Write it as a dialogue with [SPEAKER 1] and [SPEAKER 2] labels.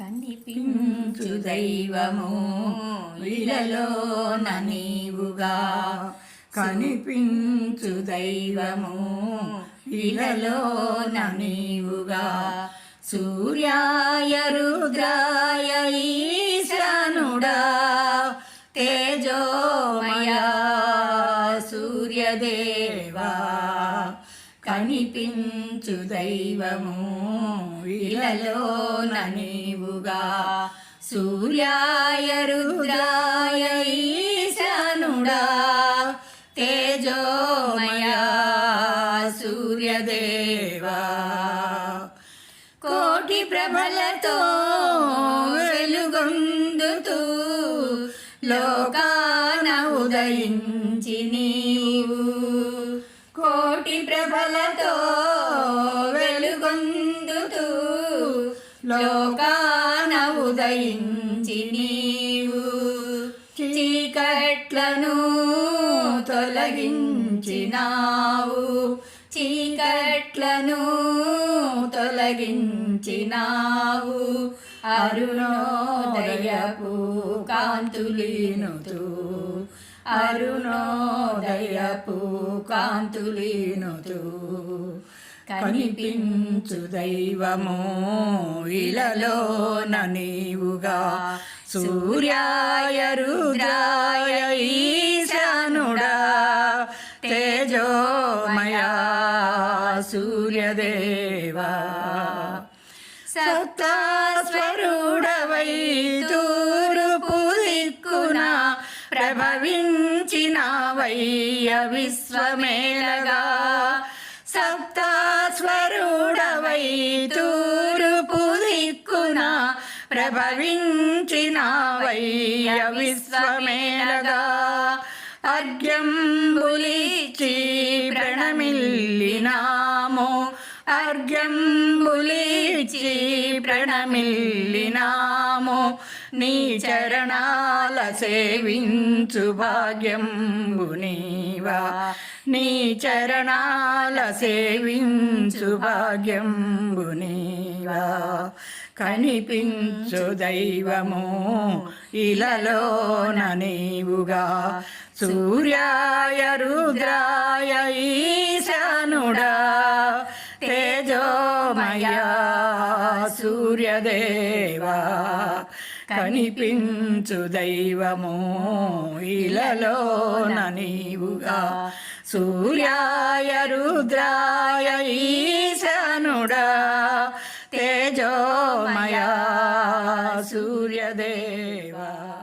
[SPEAKER 1] కనిపించు దైవము ఇలలోన నీవుగా. కనిపించు దైవము ఇలలోన నీవుగా. సూర్యాయ రుద్రాయ ఈశానుడా. తేజోమయా సూర్యదేవా. కనిపించు దైవము ఇలలోన నీవుగా. సూర్యాయ రుద్రాయ ఈశానుడా తేజోమయా సూర్యదేవా. కోటి ప్రభలతో వెలుగొందుతూ లోకాన ఉదయించి లోకాన ఉదయించి నీవు చీకట్లను తొలగించినావు. చీకట్లను తొలగించినావు. అరుణోదయపు కాంతులీనుతూ అరుణోదయపు కాంతులీనుతూ కనిపించు దైవము ఇలలోన నీవుగా. సూర్యాయ రుద్రాయ ఈశానుడా. తేజోమయా సూర్యదేవా. సప్తాస్వరుడవై తూరుపు దిక్కున ప్రభవించినవయ్య విశ్వమేళగా. సప్తాస్వరుడవై తూరుపు దిక్కున ప్రభవించినవయ్య విశ్వమేళగా. అర్ఘ్యంబులిచి ప్రణమిల్లినామో. అర్ఘ్యంబులిచి ప్రణమిల్లినా ప్రణమిల్లినామో నీ చరణాల సేవించు భాగ్యంబు నీవా. నీ చరణాల సేవించు భాగ్యంబు నీవా. కనిపించు దైవము ఇలలోన నీవుగా. సూర్యాయ రుద్రాయ ఈశానుడా. తేజోమయా సూర్యదేవా కనిపించు దైవము ఇలలోన నీవుగా. సూర్యాయ రుద్రాయ ఈశనుడా తేజోమయా సూర్యదేవా.